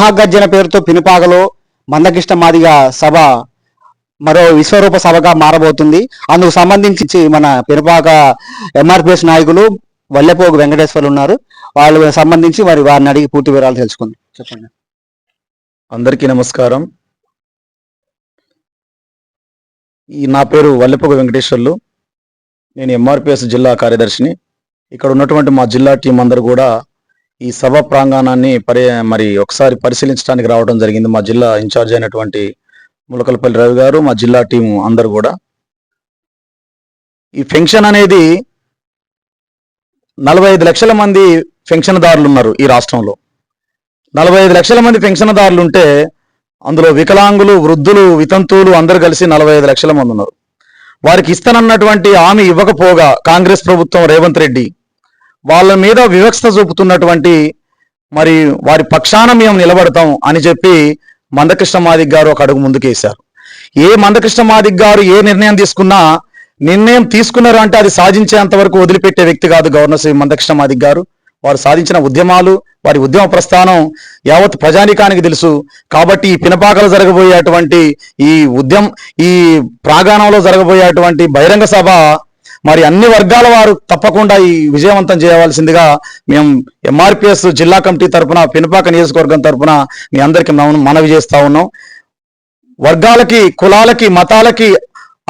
మహాగర్జన పేరుతో పినుపాగలో మందకృష్ణ మాదిగ సభ మరో విశ్వరూప సభగా మారబోతుంది. అందుకు సంబంధించి మన పినుపాక ఎంఆర్పిఎస్ నాయకులు వల్లెపోగు వెంకటేశ్వర్లు ఉన్నారు. వాళ్ళు సంబంధించి మరి వారిని అడిగి పూర్తి వివరాలు తెలుసుకుంది. చెప్పండి. అందరికీ నమస్కారం. ఈ నా పేరు వల్లెపోగు వెంకటేశ్వర్లు. నేను ఎంఆర్పిఎస్ జిల్లా కార్యదర్శిని. ఇక్కడ ఉన్నటువంటి మా జిల్లా టీం అందరూ కూడా ఈ సభ ప్రాంగణాన్ని పరి మరి ఒకసారి పరిశీలించడానికి రావడం జరిగింది. మా జిల్లా ఇన్ఛార్జ్ అయినటువంటి ములకలపల్లి రవి గారు మా జిల్లా టీం అందరు కూడా. ఈ పెన్షన్ అనేది నలభై ఐదు లక్షల మంది పెన్షన్దారులు ఉన్నారు ఈ రాష్ట్రంలో. నలభై ఐదు లక్షల మంది పెన్షన్దారులు ఉంటే అందులో వికలాంగులు వృద్ధులు వితంతువులు అందరు కలిసి నలభై ఐదు లక్షల మంది ఉన్నారు. వారికి ఇస్తానన్నటువంటి హామీ ఇవ్వకపోగా కాంగ్రెస్ ప్రభుత్వం రేవంత్ రెడ్డి వాళ్ళ మీద వివక్షత చూపుతున్నటువంటి మరి వారి పక్షాన మేము నిలబడతాం అని చెప్పి మందకృష్ణ మాదిక్ గారు ఒక అడుగు ముందుకేశారు. ఏ మందకృష్ణ మాదిక్ గారు ఏ నిర్ణయం తీసుకున్నా నిర్ణయం తీసుకున్నారు అంటే అది సాధించేంత వరకు వదిలిపెట్టే వ్యక్తి కాదు గవర్నర్ శ్రీ మందకృష్ణ మాదిక్ గారు. వారు సాధించిన ఉద్యమాలు వారి ఉద్యమ ప్రస్థానం యావత్ ప్రజానికానికి తెలుసు. కాబట్టి ఈ పినపాకలు జరగబోయేటువంటి ఈ ఉద్యమ ఈ ప్రాంగణంలో జరగబోయేటువంటి బహిరంగ సభ మరి అన్ని వర్గాల వారు తప్పకుండా ఈ విజయవంతం చేయవలసిందిగా మేము ఎంఆర్పిఎస్ జిల్లా కమిటీ తరపున పినపాక నియోజకవర్గం తరపున మీ అందరికీ మనవి చేస్తా ఉన్నాం. వర్గాలకి కులాలకి మతాలకి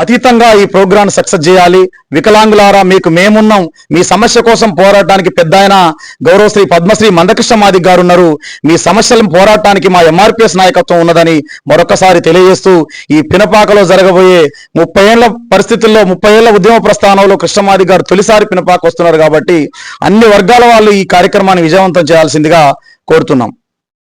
అతీతంగా ఈ ప్రోగ్రాం సక్సెస్ చేయాలి. వికలాంగులారా మీకు మేమున్నాం. మీ సమస్య కోసం పోరాటానికి పెద్ద ఆయన గౌరవశ్రీ పద్మశ్రీ మందకృష్ణ మాదిక్ గారు ఉన్నారు. మీ సమస్యలను పోరాటానికి మా ఎంఆర్పిఎస్ నాయకత్వం ఉన్నదని మరొకసారి తెలియజేస్తూ ఈ పినపాకలో జరగబోయే ముప్పై ఏళ్ళ పరిస్థితుల్లో ముప్పై ఏళ్ళ ఉద్యమ ప్రస్థానంలో కృష్ణమాది గారు తొలిసారి పినపాక వస్తున్నారు కాబట్టి అన్ని వర్గాల వాళ్ళు ఈ కార్యక్రమాన్ని విజయవంతం చేయాల్సిందిగా కోరుతున్నాం.